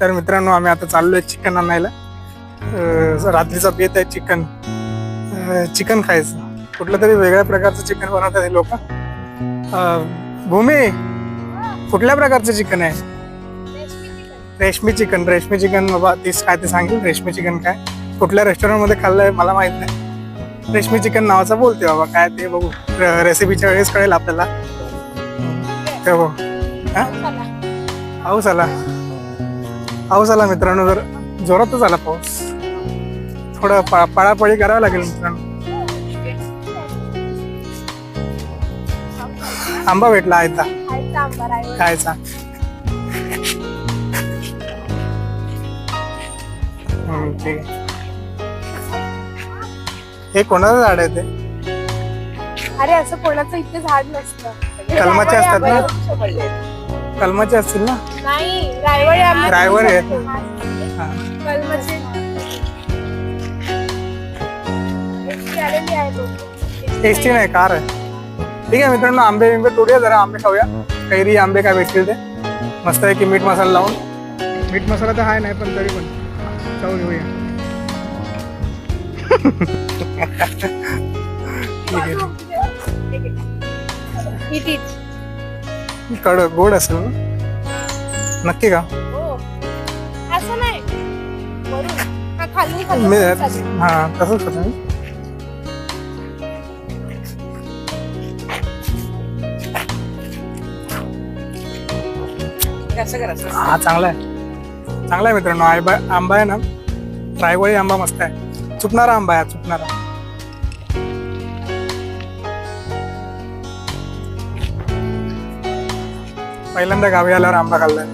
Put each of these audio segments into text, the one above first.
तर मित्रांनो आम्ही आता चाललोय चिकन आणायला. रात्रीचा बेत आहे चिकन. चिकन खायचं. कुठलं तरी वेगळ्या प्रकारचं चिकन बनवतात हे लोक. भूमी कुठल्या प्रकारचं चिकन आहे? रेशमी चिकन. रेशमी चिकन बाबा तीच काय ते सांगेल. रेशमी चिकन काय? कुठल्या रेस्टॉरंटमध्ये खाल्लंय मला माहीत नाही. रेशमी चिकन नावाचं बोलते बाबा काय ते बघू. रेसिपीच्या वेळेस कळेल आपल्याला. बघू हा? पाऊस आला. पाऊस आला. मित्रांनो जर जोरातच आला पाऊस. थोडं पा पळापळी करावं लागेल मित्रांनो. आंबा भेटला आयता. खायचा. हे कोणाचं झाड आहे ते? अरे असं कोणाचं इथे झाड नसतं. कलमाचे असतात ना? कलमाचे असतील ना? रायवळी आहेत. हा. टेस्टी नाही कार आहे. ठीक आहे मित्रांनो आंबे बिंबे तोडूया जरा आंबे खाऊया. कैरी आंबे काय भेटतील ते? मस्त आहे की मीठ मसाला लावून. मीठ मसाला तर आहे नाही पण तरी पण. खाऊ घेऊया. ठीक आहे. कड गोड असेल ना? नक्की का? हो. असं नाही. वरून. हा, मी. हा तसंच मी. हा चांगला आहे. चांगला आहे मित्रांनो. आंबा आंबा आहे ना? रायवळी आंबा मस्त आहे. चुकणारा आंबा आहे हा, चुकणारा. पहिल्यांदा गावी आल्यावर आंबा खाल्लाय.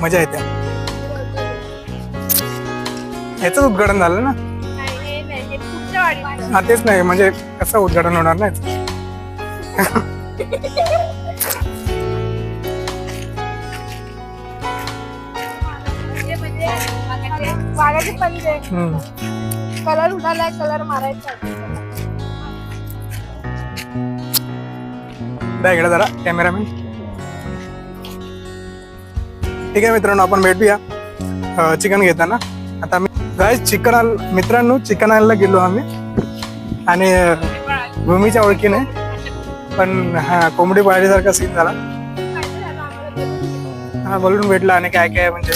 मजा येते. ह्याच उद्घाटन झालं ना? नाही, हे तेच नाही म्हणजे कसं उद्घाटन होणार नाही. कलर उडालाय कलर मारायचा. इकडे जरा कॅमेरामॅन. ठीक आहे मित्रांनो आपण भेटूया चिकन घेताना. आता मी गाय चिकन आल मित्रांनो चिकन आणायला गेलो आम्ही. आणि भूमीच्या ओळखीने. पण हा कोंबडी पाळीसारखा सीन झाला. हा बोलून भेटला आणि काय काय म्हणजे.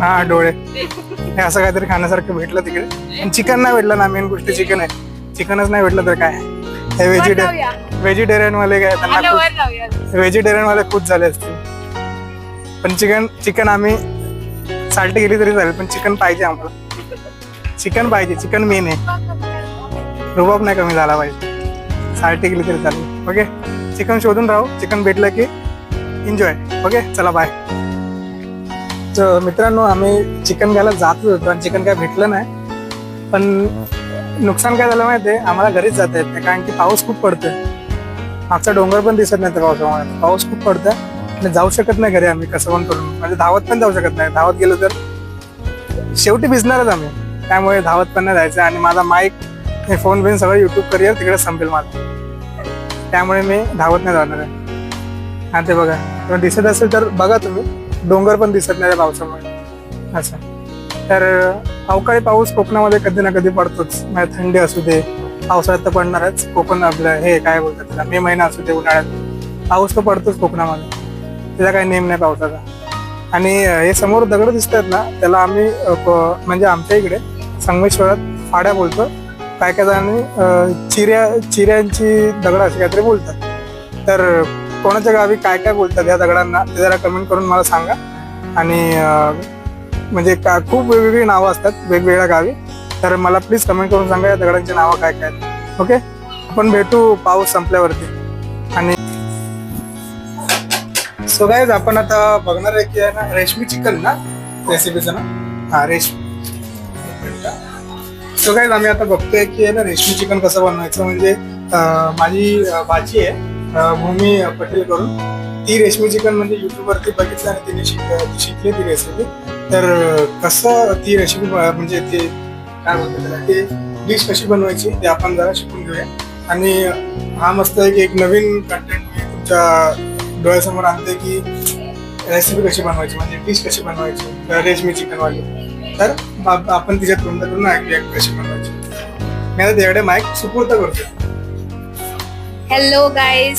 हा डोळे. हे असं काहीतरी खाण्यासारखं भेटलं तिकडे. पण चिकन नाही भेटलं ना मेन गोष्ट चिकन आहे. चिकनच नाही भेटलं तर काय? हे व्हेजिटेरियन व्हेजिटेरियन वाले काय त्यांना खूप. व्हेजिटेरियन वाले खुश झाले असतील. पण चिकन चिकन आम्ही साल्ट गेली तरी चालेल पण चिकन पाहिजे आम्हाला. चिकन पाहिजे चिकन मेन आहे. रुबाब नाही कमी झाला पाहिजे. साल्ट गेली तरी चालेल ओके? चिकन शोधून राहू चिकन भेटलं की एन्जॉय ओके? चला बाय तर मित्रांनो आम्ही चिकन घ्यायला जातच होतो आणि चिकन काय भेटलं नाही. पण नुकसान काय झालं माहिती आहे आम्हाला घरीच जाता येत नाही कारण की पाऊस खूप पडतोय. मागचा डोंगर पण दिसत नाही त्या पावसामुळे. पाऊस खूप पडतोय. आणि जाऊ शकत नाही घरी आम्ही कसं पण करून म्हणजे धावत पण जाऊ शकत नाही. धावत गेलो तर शेवटी भिजणारच आम्ही. त्यामुळे धावत पण नाही जायचं. आणि माझा माईक हे फोन बिन सगळं युट्यूब करिअर तिकडे संपेल माझं. त्यामुळे मी धावत नाही जाणार आहे. हा ते बघा. किंवा दिसत असेल तर बघा तुम्ही. डोंगर पण दिसत नाही त्या पावसामुळे. असं. तर अवकाळी पाऊस कोकणामध्ये कधी ना कधी पडतोच. म्हणजे थंडी असू दे पावसाळ्यात तर पडणारच. कोकण आपलं हे काय बोलतात त्याला? मे महिना असू दे उन्हाळ्यात. पाऊस तर पडतोच कोकणामध्ये. त्याचा काही नेम नाही पावसाचा. आणि हे समोर दगड दिसतात ना त्याला आम्ही प- म्हणजे आमच्या इकडे संगमेश्वरात फाड्या बोलतो. काय काय जणांनी चिऱ्या चिऱ्यांची दगड अशी काहीतरी बोलतात. तर कोणाच्या गावी काय काय बोलतात या दगडांना ते जरा कमेंट करून मला सांगा. आणि म्हणजे का खूप वेगवेगळी नावं असतात वेगवेगळ्या गावी. तर मला प्लीज कमेंट करून सांगा या दगडांची नावं काय काय. ओके आपण भेटू पाऊस संपल्यावरती. आणि सो गाईज आपण आता बघणार आहे की आहे ना रेशमी चिकन ना? रेसिपीचं ना? हा रेशमी सो गाईज आम्ही आता बघतोय की आहे ना रेशमी चिकन कसं बनवायचं? म्हणजे माझी अं, आहे भूमी पटेल करून. ती रेशमी चिकन म्हणजे युट्यूब वरती बघितलं आणि तिने शिक शिकली ती रेसिपी तर कसं ती रेसिपी म्हणजे ती काय होतं त्याला ते डिश कशी बनवायची ते आपण जरा शिकून घेऊया. आणि हा मस्त एक एक नवीन कंटेंट मी तुमच्या डोळ्यासमोर आणते की रेसिपी कशी बनवायची म्हणजे डिश कशी बनवायची तर रेशमी चिकनवाली. तर आपण तिच्या तोंडातून ऐकूया कशी बनवायची. मी आता तेवढे माईक सुपूर्त करतो हॅलो गाईज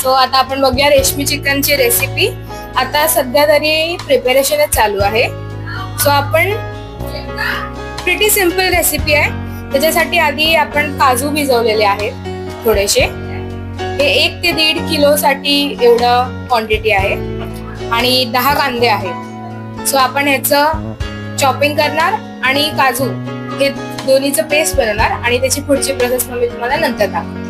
सो आता आपण बघूया रेशमी चिकनची रेसिपी आता सध्या तरी प्रिपरेशनच चालू आहे. सो आपण प्रिटी सिंपल रेसिपी आहे. त्याच्यासाठी आधी आपण काजू भिजवलेले आहेत थोडेसे. हे एक ते दीड किलो साठी एवढं क्वांटिटी आहे. आणि दहा कांदे आहेत. सो आपण ह्याचं चॉपिंग करणार आणि काजू हे दोन्हीचं पेस्ट बनवणार आणि त्याची पुढची प्रोसेस मी तुम्हाला नंतर दाखवणार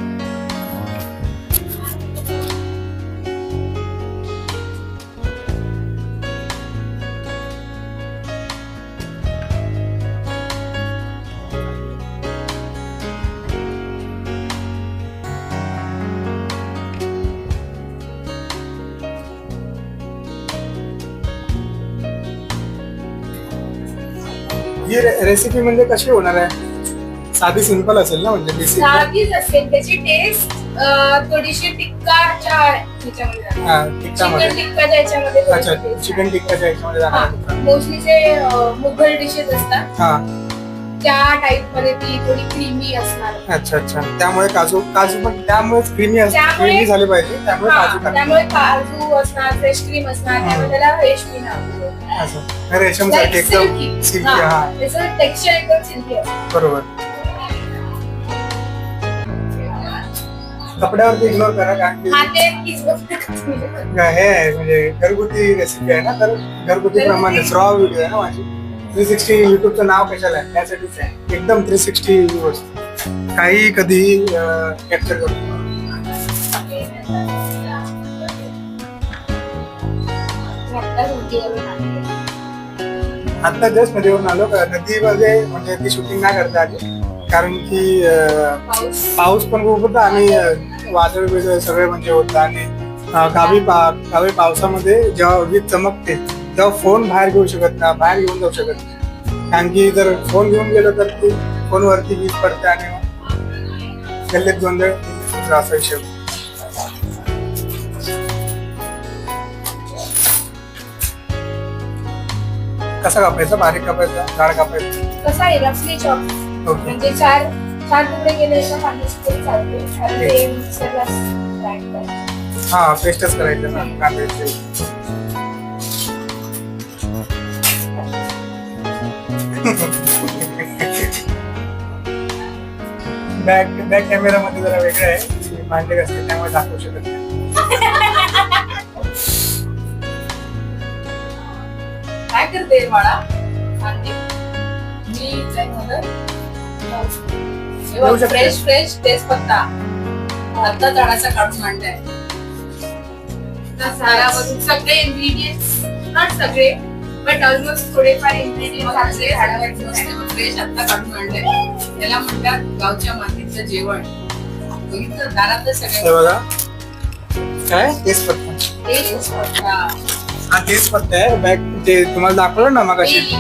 ही रेसिपी म्हणजे कशी होणार आहे? साधी सिंपल असेल ना म्हणजे बेसिक साधीच असेल. त्याची टेस्ट थोडीशी टिक्काच्या ह्याच्यामध्ये जाणार. हा चिकन टिक्काच्या ह्याच्यामध्ये अच्छा चिकन टिक्काच्या ह्याच्यामध्ये जाणार आहे. मोस्टली जे अं, मुघल डिशेस असतात. हा. त्या टाइपमध्ये ती थोडी क्रीमी असणार. अच्छा अच्छा. त्यामुळे काजू काजू पण त्यामुळेच क्रीमी त्यामुळे- क्रीमी झाले पाहिजे. त्यामुळे हा, काजू टाक त्यामुळे काजू असणार फ्रेश क्रीम असणार. त्यामुळे त्याला रेशमी नाव असं. रेशम सारखे एकदम सिल्की हा त्याचं टेक्स्चर एकदम सिल्की असतं. बरोबर. कपड्यावरती इग्नोर करा कारण की हा ते किस बघतात हे आहे म्हणजे घरगुती रेसिपी आहे ना तर घरगुती प्रमाणे रॉ व्हिडिओ आहे ना माझी. थ्री सिक्स्टी युट्यूबचं नाव कशाला आहे? त्यासाठीच आहे. एकदम थ्री सिक्स्टी गोष्ट काही कधी कॅप्चर करतो आता जस्ट नदीवरून आलो. का नदीमध्ये म्हणजे, म्हणजे ती शूटिंग नाही करता आली. कारण की पाऊस पण खूप होता आणि वादळ बिजळ सगळे म्हणजे होतं. आणि गावी पा गावी पावसामध्ये जेव्हा वीज चमकते तेव्हा फोन बाहेर घेऊ शकत नाही बाहेर घेऊन जाऊ शकत नाही. कारण की जर फोन घेऊन गेलो तर ती फोनवरती वीज पडते आणि मग गल्लीत गोंधळ असा विषय कसा कापायचा? बारीक कापायचा? जाड कापायचा? कसा आहे? रफली चॉप ओके म्हणजे चार चार तुकडे केले कांद्याचे तरी चालते. आणि ते मिक्सरला ग्राइंड करायचं. हा पेस्टच करायचं ना कांद्याचे बॅक बॅक कॅमेरा मध्ये जरा वेगळं आहे. की भांडे असते त्यामुळे दाखवू शकत नाही. करते बाळा. मी शकते. फ्रेश फ्रेश तेजपत्ता आता झाडाचा काढून झाडावरून सगळे इन्ग्रेडियंट्स नॉट सगळे बट ऑलमोस्ट थोडेफार इन्ग्रेडियंट्स फ्रेश आता काढून आणलंय त्याला म्हणतात गावच्या मातीचं जेवण. बघितलं? दारातलं सगळं. काय? तेच पत्ता. तेजपत्ता, हा तेच पत्ता आहे बॅक ते तुम्हाला दाखवलं ना मग तेल,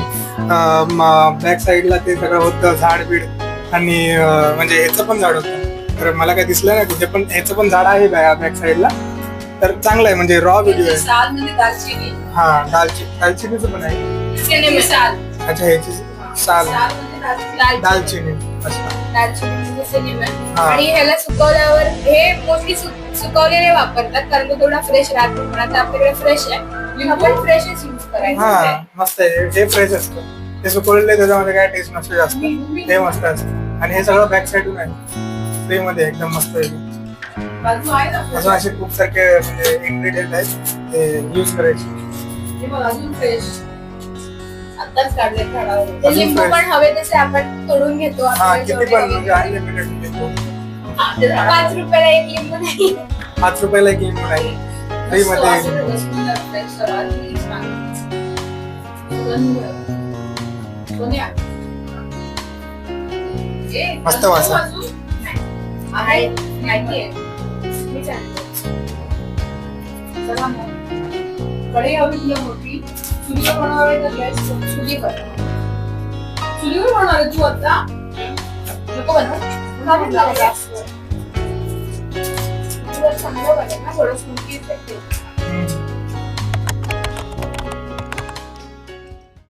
बॅक साईडला ते सगळं होतं झाड बीड आणि अं, म्हणजे ह्याचं पण झाड होतं. तर मला काय दिसलं नाही तिथे पण ह्याचं पण झाड आहे बॅक साईडला तर चांगलं आहे म्हणजे रॉ व्हिडिओ आहे. सालमध्ये दालचिनी. हा दालचिनी दालचिनीचं पण आहे. सिनेमे साल. अच्छा ह्याची साल. सालमध्ये दालचिनी. दालचिनी अच्छा. दालचिनी म्हणजे. हा. आणि ह्याला सुकवल्यावर हे मोस्टली सुकवलेले वापरतात कारण तो थोडा फ्रेश राहतो पण आता आपल्याकडे फ्रेश आहे. आपण फ्रेशच यूज करायचं हा मस्त आहे. हे फ्रेश असतं. ते सुकवलेले त्याच्यामध्ये काय टेस्ट नसतो जास्त. ते मस्त असतं. आणि हे सगळं बॅक साईडून आहे. फ्री मध्ये एकदम मस्त आहे. बाजू आहे ना? अजून असे खूप सारखे म्हणजे इन्ग्रेडियंट आहेत. ते युज करायचे. हे बघ, अजून फ्रेश आताच काढले झाडावरून ते अजून लिंबू fresh. पण हवे तसे आपण तोडून घेतो हा आपल्याला किती जेवढे पण हवे म्हणजे अनलिमिटेड ते झाडावर. पाच रुपयाला एक लिंबू नाही. पाच रुपयाला एक लिंबू नाही. फ्री मस्त मध्ये वास येतो, सुंदर, fresh सर्वात मस्त वास आहे. आहे चला मग. कढई हवी तुला मोठी चुलीवर बनवणार आहे तर गॅस चुलीवर चुलीवर बनवणार तू आता नको चांगलं बनेल ना, थोडं smoky effect येईल.